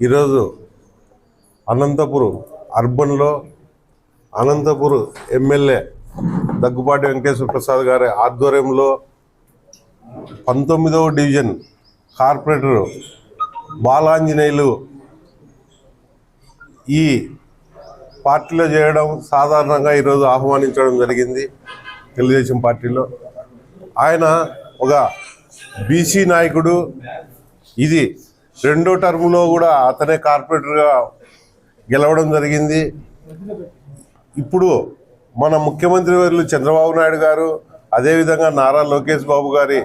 ఈరోజు అనంతపురం అర్బన్లో అనంతపురం ఎమ్మెల్యే దగ్గుపాటి వెంకటేశ్వర ప్రసాద్ గారి ఆధ్వర్యంలో పంతొమ్మిదవ డివిజన్ కార్పొరేటర్ బాలాంజనేయులు ఈ పార్టీలో చేయడం సాధారణంగా ఈరోజు ఆహ్వానించడం జరిగింది తెలుగుదేశం పార్టీలో. ఆయన ఒక బీసీ నాయకుడు. ఇది రెండో టర్మ్లో కూడా అతనే కార్పొరేటర్గా గెలవడం జరిగింది. ఇప్పుడు మన ముఖ్యమంత్రి వర్యులు చంద్రబాబు నాయుడు గారు అదేవిధంగా నారా లోకేష్ బాబు గారి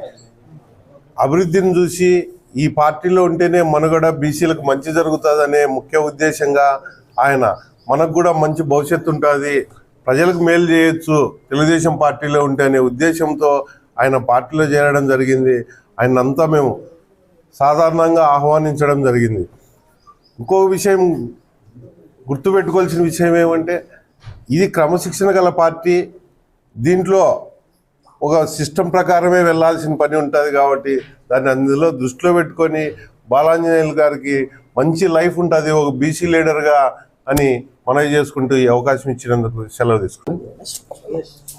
అభివృద్ధిని చూసి ఈ పార్టీలో ఉంటేనే మనుగడ బీసీలకు మంచి జరుగుతుందనే ముఖ్య ఉద్దేశంగా ఆయన మనకు కూడా మంచి భవిష్యత్తు ఉంటుంది ప్రజలకు మేలు చేయొచ్చు తెలుగుదేశం పార్టీలో ఉంటే అనే ఉద్దేశంతో ఆయన పార్టీలో చేరడం జరిగింది. ఆయన అంతా మేము సాధారణంగా ఆహ్వానించడం జరిగింది. ఇంకో విషయం గుర్తుపెట్టుకోవాల్సిన విషయం ఏమంటే ఇది క్రమశిక్షణ గల పార్టీ దీంట్లో ఒక సిస్టమ్ ప్రకారమే వెళ్ళాల్సిన పని ఉంటుంది కాబట్టి దాన్ని అందులో దృష్టిలో పెట్టుకొని బాలాంజనేయులు గారికి మంచి లైఫ్ ఉంటుంది ఒక బీసీ లీడర్గా అని మనవి చేసుకుంటూ ఈ అవకాశం ఇచ్చినందుకు సెలవు తీసుకుంటాం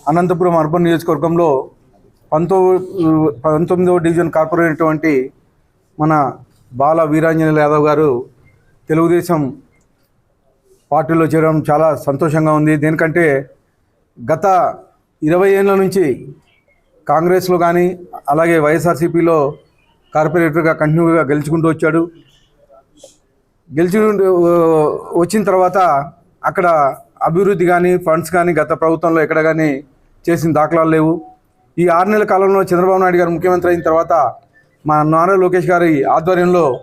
అనంతపురం అర్బన్ నియోజకవర్గంలో పంతొమ్మిది పంతొమ్మిదవ డివిజన్ కార్పొరేట్ అయినటువంటి మన బాల వీరాంజనేయులు యాదవ్ గారు తెలుగుదేశం పార్టీలో చేరడం చాలా సంతోషంగా ఉంది. దేనికంటే గత ఇరవై ఏళ్ళ నుంచి కాంగ్రెస్లో కానీ అలాగే వైఎస్ఆర్సీపీలో కార్పొరేటర్గా కంటిన్యూగా గెలుచుకుంటూ వచ్చాడు. గెలిచి వచ్చిన తర్వాత అక్కడ అభివృద్ధి కానీ ఫండ్స్ కానీ గత ప్రభుత్వంలో ఎక్కడ కానీ చేసిన దాఖలాలు లేవు. ఈ ఆరు నెలల కాలంలో చంద్రబాబు నాయుడు గారు ముఖ్యమంత్రి అయిన తర్వాత మా నారా లోకేష్ గారి ఆధ్వర్యంలో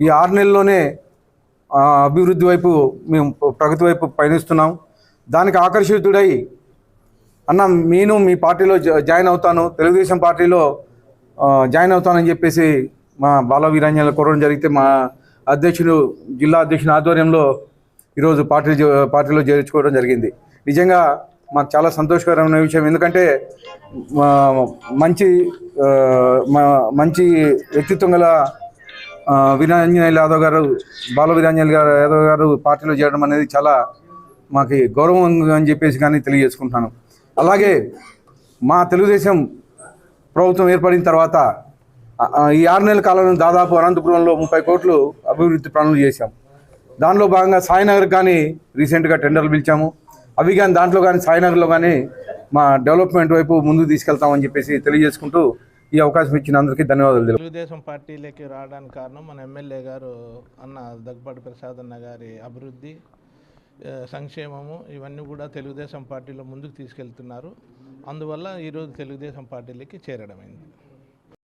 ఈ ఆరు నెలల్లోనే అభివృద్ధి వైపు మేము ప్రగతి వైపు పయనిస్తున్నాం. దానికి ఆకర్షితుడై అన్న నేను మీ పార్టీలో జాయిన్ అవుతాను. తెలుగుదేశం పార్టీలో జాయిన్ అవుతానని చెప్పేసి మా బాల వీరాంజనేయులు కోరడం జరిగితే మా అధ్యక్షుడు జిల్లా అధ్యక్షుని ఆధ్వర్యంలో ఈరోజు పార్టీ జ- పార్టీలో చేర్చుకోవడం జరిగింది. నిజంగా మాకు చాలా సంతోషకరమైన విషయం. ఎందుకంటే మంచి మా- మంచి వ్యక్తిత్వం గల వీరాంజనేయులు యాదవ్ గారు బాల వీరాంజనేయులు గారు యాదవ్ గారు పార్టీలో చేరడం అనేది చాలా మాకు గౌరవం అని చెప్పేసి కానీ తెలియజేసుకుంటున్నాను. అలాగే మా తెలుగుదేశం ప్రభుత్వం ఏర్పడిన తర్వాత ఈ ఆరు నెలల కాలంలో దాదాపు అనంతపురంలో ముప్పై కోట్లు అభివృద్ధి పనులు చేశాం. దానిలో భాగంగా సాయినగర్ కానీ రీసెంట్గా టెండర్లు పిలిచాము. అవి కానీ దాంట్లో కానీ సాయినగర్లో కానీ మా డెవలప్మెంట్ వైపు ముందుకు తీసుకెళ్తామని చెప్పేసి తెలియజేసుకుంటూ ఈ అవకాశం ఇచ్చిన అందరికీ ధన్యవాదాలు తెలుగుదేశం పార్టీలోకి రావడానికి కారణం మన ఎమ్మెల్యే గారు అన్న దగ్గుబాటి ప్రసాద్ అన్న గారి అభివృద్ధి సంక్షేమము ఇవన్నీ కూడా తెలుగుదేశం పార్టీలో ముందుకు తీసుకెళ్తున్నారు. అందువల్ల ఈరోజు తెలుగుదేశం పార్టీలోకి చేరడమైంది.